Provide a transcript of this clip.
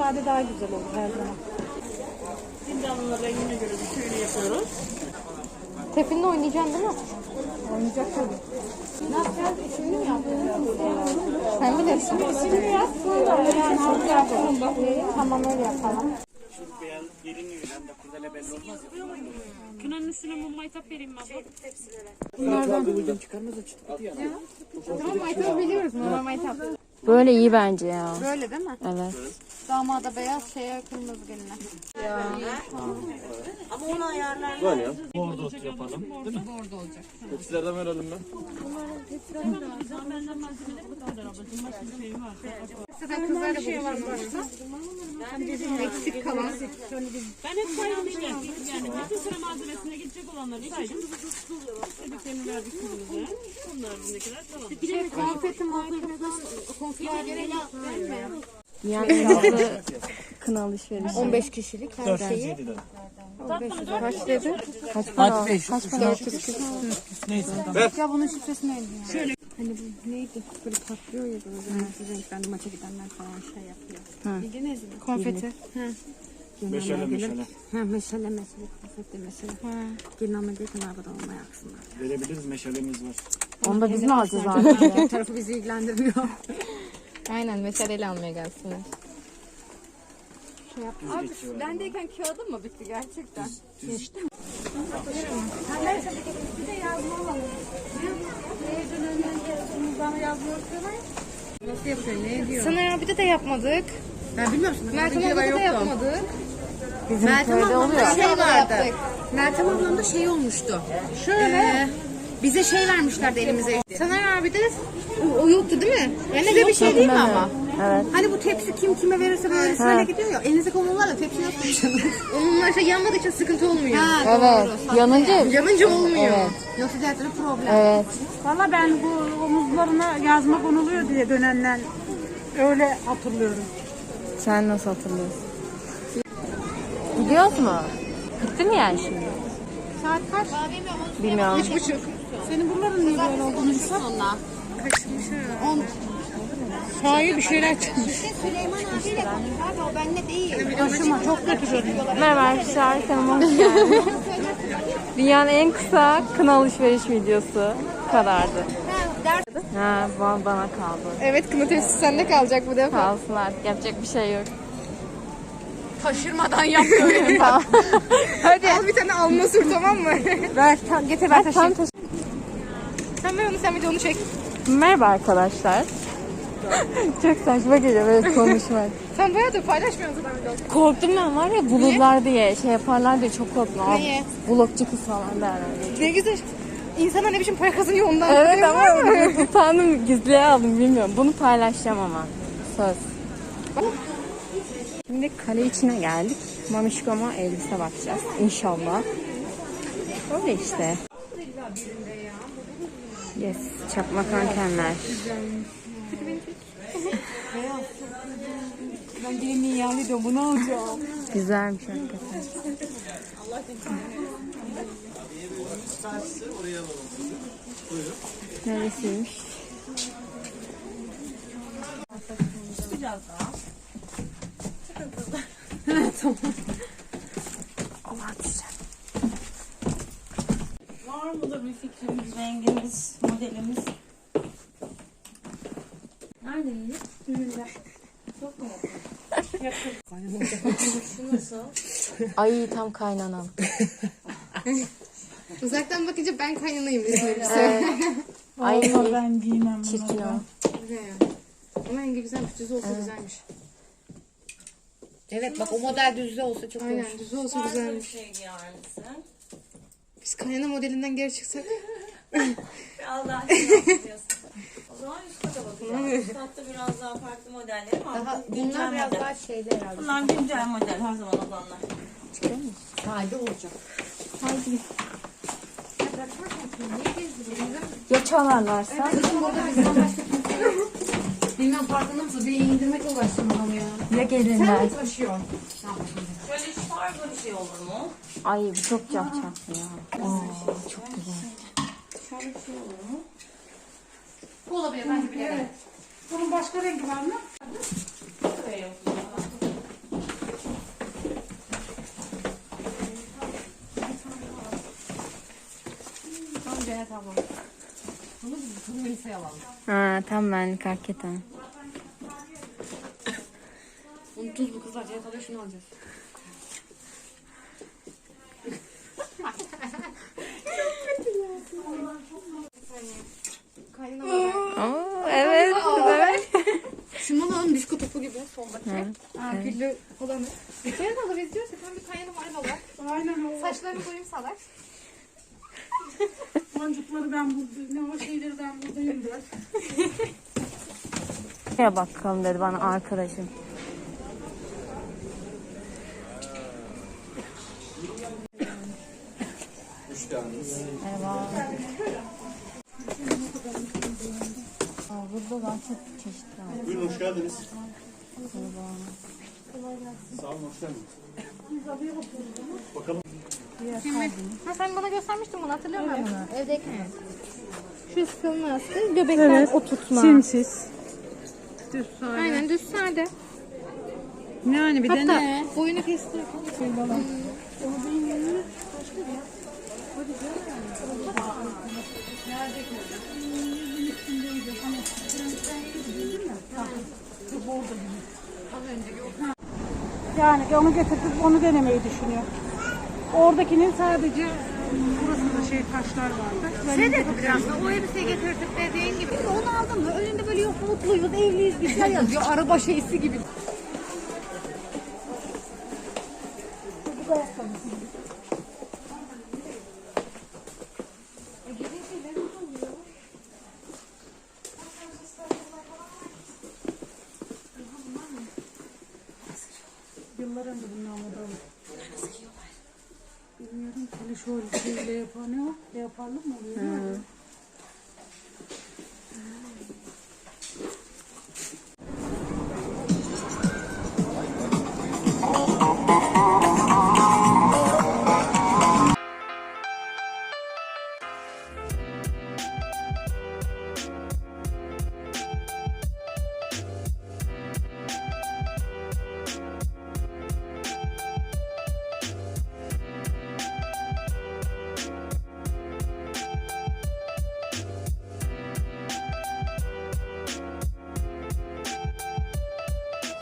sade daha güzel olur her zaman. Fincanın rengine göre bir şöyle yapıyoruz. Tefinle oynayacaksın değil mi? Oynayacak tabii. Ne yapacağız? İsmini mi yapacağız? Sen bilirsin. İsmini yap. Sonra yani harf yapalım. Tamam öyle yapalım. Şu beyaz gelin gibi hem de kurdele belli olmaz ya. Kınanın üstüne mum maytap vereyim mi abla? Tamam maytap biliyoruz. Normal maytap. Böyle iyi bence ya. Böyle değil mi? Evet. Damada beyaz, şeye kırmızı geline. Böyle ya. Bordo yapalım. Değil mi? Bordo olacak. Tepsilerden verelim mi? Zaten kızlar da şey var başta. Eksik kalan. Ben hep saydım işte. Yani bütün sıra malzemesine gidecek olanları saydım. Ödüklerini verdik size. Bunlar bizimkiler tamam. Bir de konfeti konfeti gerek? Yani kına alışverişi. 15 kişilik her şeyi. 407 lira. Kaç dedi? Kaç para? Hadi 500. Kaç para? 400 Neyse. Ya bunun şifresi neydi ya? Şöyle. Hani bu neydi? Böyle patlıyor ya böyle renkli renklendi maça gidenler falan şey yapıyor. Bildiniz mi? Konfeti. Ha. Meşale meşale. Ha meşale meşale konfeti meşale. Ha. Gelin ama değil mi arabadan olmaya yaksınlar. Verebiliriz meşalemiz var. Onu da biz mi alacağız abi? Tarafı bizi ilgilendirmiyor. Aynen meseleyle almaya gelsinler. Abi bendeyken kağıdım mı bitti gerçekten? Nasıl yapıyor? Ne ediyor? Sana abi de de yapmadık. Ben bilmiyorum. Meltem abla da yapmadık. Bizim Meltem ablamda oluyor. şey vardı. Meltem ablamda şey olmuştu. Şöyle. bize şey vermişlerdi elimize. Taner abi de o, o yoktu değil mi? Yani öyle bir şey değil mi ama? Evet. Hani bu tepsi kim kime verirse böyle sırayla gidiyor ya. Elinize konullarla tepsi nasıl tutacaksınız? Onunla şey yanmadığı için sıkıntı olmuyor. Ha, Evet. doğru. Yanınca Yanınca olmuyor. Evet. Yoksa diğer türlü problem. Evet. Valla ben bu omuzlarına yazma konuluyor diye dönenden öyle hatırlıyorum. Sen nasıl hatırlıyorsun? Gidiyoruz mu? Bitti mi yani şimdi? Saat kaç? Bilmiyorum. Üç buçuk. Senin buraların niye böyle olduğunu Sonra. Kaçmış ha. On. Şahi bir şeyler çıkmış. Süleyman abiyle konuş abi o benle değil. Başıma çok kötü görünüyor. Merhaba arkadaşlar, kanalıma hoş geldiniz. Dünyanın en kısa kına alışveriş videosu Bu kadardı. Ha, bana, bana kaldı. Evet kına tepsisi sende kalacak bu defa. Kalsın artık, yapacak bir şey yok. Taşırmadan yap böyle. Hadi. Al bir tane alma sür tamam mı? Ver, tam, getir ben taşıyayım. sen ver onu sen bir de onu çek. Merhaba arkadaşlar. Çok saçma geliyor böyle konuşmak. Sen bayağı da paylaşmıyorsun zaten vlog. Korktum ben var ya bulurlar diye, şey yaparlar diye çok korktum. Abi, Niye? Vlogçu kız falan derler. Ne güzel. İnsanlar ne biçim para kazanıyor ondan. Evet ama mı? utandım gizliye aldım bilmiyorum. Bunu paylaşacağım ama. Söz. Şimdi kale içine geldik. Mamişkoma elbise bakacağız. İnşallah. Öyle işte. Yes. Ben birinin yanlıydım bunu alacağım. Güzelmiş hakikaten. Neresiymiş? Var mıdır bir fikrimiz, rengimiz, modelimiz? Nerede iyi? Çok mu yakın? Şu nasıl? Ay tam kaynanam. Uzaktan bakınca ben kaynanayım resmen. Ay Vallahi ben giymem çirkin bunu. o. Ama rengi güzelmiş. Düz olsa güzelmiş. Evet bak o model düzde olsa çok Aynen düz olsa Güzel güzelmiş. şey giyersin. Biz kaynana modelinden geri çıksak. Allah aşkına. O zaman üst kata bakacağız. Üst katta biraz daha farklı modelleri var. Daha, bunlar biraz daha şeyli herhalde. Bunlar güncel model her zaman olanlar. Sade olacak. Ya çalarlarsa? Kızım burada bizden başka kimse yok. Bilmem farkında mısın? Beni indirmekle uğraştım ya. Ya gelirler? Taşıyor. Şöyle şu tarzda bir şey olur mu? Ay bu çok cafcaflı ya. Aa, çok güzel. Çalışıyorum. Bu olabilir bence bir evet. Bunun başka rengi var mı? Buraya yapayım. Ha, tam benlik hakikaten. Bunu bu kızlar. Cihat alıyor şunu alacağız. Aynen o Saçlarını koyayım salak. boncukları ben burada, ne o şeyleri ben buradayım der. Şuraya bakalım dedi bana arkadaşım. Hoş geldiniz. Merhaba. Aa, burada daha çok çeşit var. Buyurun hoş geldiniz. Sağ olun hoş geldiniz. Bakalım. Ha sen bana göstermiştin bunu hatırlıyor musun bunu? Evdeyken. Şu sığınması göbekten oturtma. Simsiz. Aynen düz sade. Yani bir Hatta boyunu kestir. Yani onu getirtip onu denemeyi düşünüyor. Oradakinin sadece burasında şey taşlar vardı. Şey de da o elbiseyi getirdik dediğin gibi. Onu aldım da önünde böyle yok mutluyuz, evliyiz, güzel yazıyor. Araba şeysi gibi. Yıllar önce bundan moda oldu. Bilmiyorum ki şöyle şeyle yapan ne o? Leoparlı mı oluyor? mi?